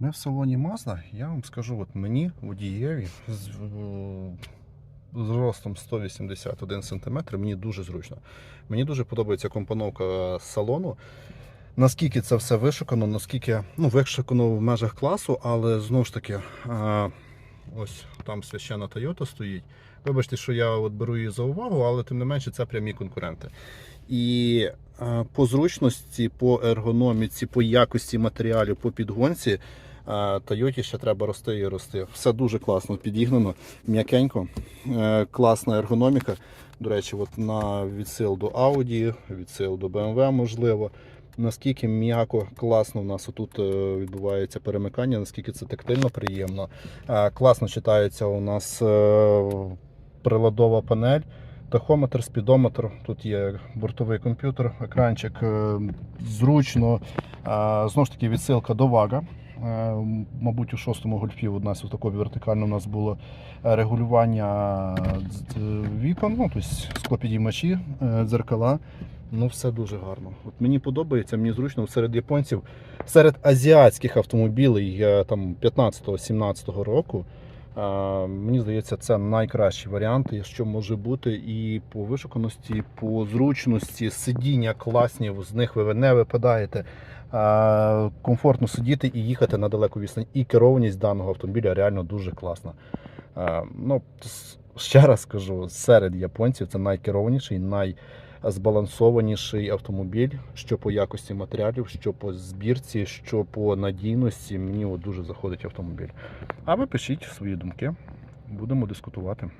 Ми в салоні Mazda, я вам скажу, от мені водієві з, з ростом 181 см, мені дуже зручно. Мені дуже подобається компоновка салону. Наскільки це все вишукано, наскільки ну, вишукано в межах класу, але знову ж таки, е, ось там священна Toyota стоїть. Вибачте, що я от беру її за увагу, але тим не менше це прямі конкуренти. І е, по зручності, по ергономіці, по якості матеріалів, по підгонці. е, Тойоті ще треба рости і рости. Все дуже класно підігнано, м'якенько, е, класна ергономіка. До речі, от на відсил до Audi, відсил до BMW можливо. Наскільки м'яко, класно у нас тут відбувається перемикання, наскільки це тактильно приємно. Е, Класно читається у нас е, приладова панель. Тахометр, спідометр, тут є бортовий комп'ютер, екранчик е, зручно. Е, Знову ж таки, відсилка до вага. Е, Мабуть, у шостому гольфі у нас такого вертикально у нас було е, регулювання вікон, ну, тобто склопідіймачі, е, дзеркала. Ну, все дуже гарно. От мені подобається, мені зручно серед японців, серед азіатських автомобілів е, там 15-17 року. Е, Мені здається, це найкращі варіанти, що може бути, і по вишуканості, по зручності, сидіння класні, з них ви не випадаєте. Е, Комфортно сидіти і їхати на далеку відстань. І керованість даного автомобіля реально дуже класна. Ну, ще раз скажу, серед японців це найкерованіший, найзбалансованіший автомобіль, що по якості матеріалів, що по збірці, що по надійності. Мені дуже заходить автомобіль. А ви пишіть свої думки, будемо дискутувати.